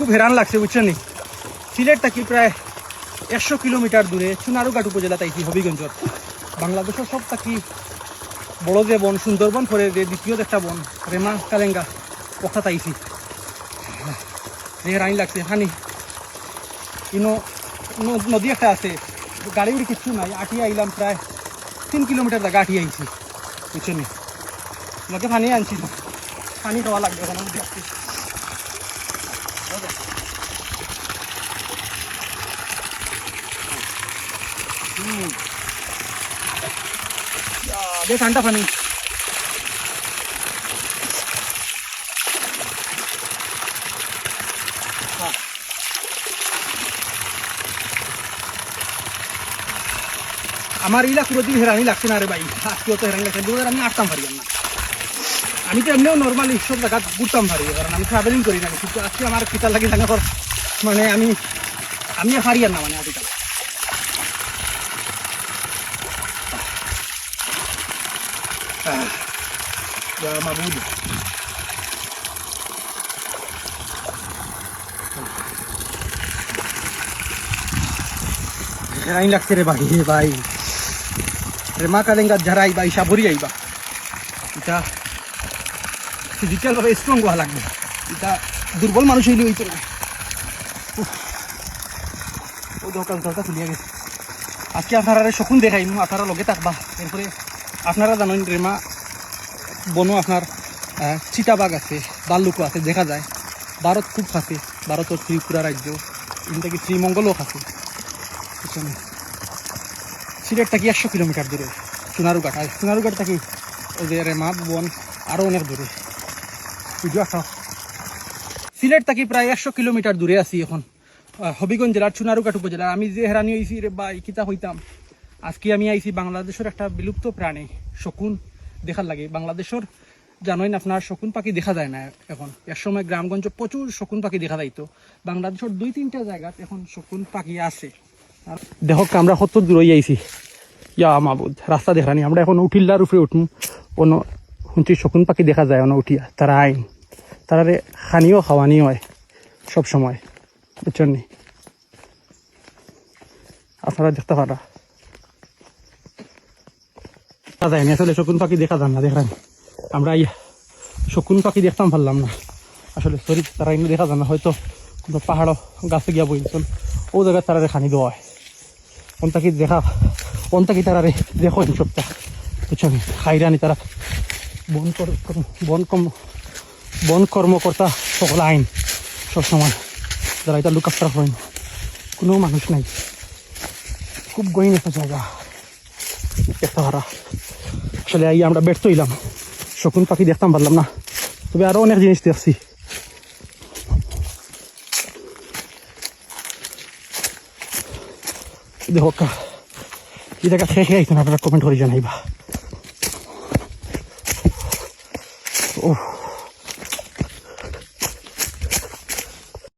খুব হেরান লাগছে, বুঝছেন নি? সিলেট থাকি প্রায় একশো কিলোমিটার দূরে, চুনারুঘাট উপজেলা তাইছি হবিগঞ্জর বাংলাদেশের সব থাকি বড় যে বন, সুন্দরবন, পরে যে দ্বিতীয় একটা বন, রেমা, কালেঙ্গা কথা তাইছি যে লাগছে, হানি। ইনো নদী একটা আছে, গাড়ি উড়ি কিচ্ছু নাই আটি আইলাম প্রায় তিন কিলোমিটার জায়গা আটি আইছি, বুঝছেন নি? লোকে পানি আনছি, পানি খাওয়া লাগবে এখন বেশ ঠান্ডা পানি। আমার ইলা কুরোদিন হেরানি লাগছে না রে ভাই আজকেও তো হেরানি লাগছে আমি আসতাম পারি না আমি তো এমনিও নর্মালি সব জায়গা ঘুরতাম পারি কারণ আমি ট্রাভেলিং করি না কিন্তু আজকে আমার খিতা লাগে জানা মানে আমি আমি আর না মানে আজকাল হেরানি লাগছে রে ভাই রে ভাই রেমা কালেঙ্গা ঝাড়াই বা ইসা ভরি আইবা এটা ফিজিক্যালভাবে স্ট্রং হওয়া লাগবে এটা দুর্বল মানুষ হইলে হইতে পারে ও দোকান দরকার খুলিয়া গেছে আজকে আপনারা আপনারা লগে থাকবা এরপরে আপনারা জানেন রেমা বনো আপনার আহ, চিতাবাঘ আছে বাল্লুকও আছে দেখা যায়। ভারত খুব খাসে ভারতের ত্রিপুরা রাজ্য থেকে শ্রীমঙ্গলও খাসে। বুঝছেন সিলেট থেকে একশো কিলোমিটার দূরে? সোনারুঘাট আর সোনারুঘাট থেকে ওই যে রেমা বন আরও অনেক দূরে। ভিডিও একটা সিলেট থেকে প্রায় একশো কিলোমিটার দূরে আছি এখন? হবিগঞ্জ জেলার চুনারুঘাট উপজেলার আমি যে হেরানি হয়েছি রে বা কিতা হইতাম? আজকে আমি আইছি বাংলাদেশের একটা বিলুপ্ত প্রাণী, শকুন দেখার লাগে। বাংলাদেশের জানোই না, আপনার শকুন পাখি দেখা যায় না এখন। এক সময় গ্রামগঞ্জ প্রচুর শকুন পাখি দেখা যাইতো। বাংলাদেশের দুই তিনটা জায়গাত এখন শকুন পাখি আছে। আর দেখক আমরা কত দূরে আইছি। ইয়া মাবুদ, রাস্তা দেখানি আমরা এখন উঠিল্লার উপরে উঠমু। কোনো শুনছি শকুন পাখি দেখা যায় অন উঠিয়া। তারা আইন। তারারে খানিও খাওয়ানি হয় সব সময়। বুঝছেন আপনারা দেখতে পারা। দেখা যায় না, আসলে শকুন পাখি দেখা যান না দেখেন আমরা এই শকুন পাখি দেখতাম পারলাম না। আসলে সরি তারা এমনি দেখা যান না, হয়তো কোনো পাহাড় গাছে গিয়া বইছেন ও জায়গায় তারা খানি দেওয়া হয়। অন্তাকি দেখা অন্তাকি তারা রে দেখো সবটা। বুঝছেন? খাইরানি তারা বন বন কর্ম বন কর্মকর্তা সকল আইন সবসময়। যারা এটা লুক আফটার হয়নি কোনো মানুষ নাই। খুব গহীন একটা জায়গা, একটা ভাড়া আসলে এই আমরা ব্যর্থ হইলাম শকুন পাখি দেখতাম, পারলাম না। তবে আরও অনেক জিনিস দেখছি। দেখো, কা এই জায়গা শেষ আইতেন, আপনারা কমেন্ট করে জানাইবা। ও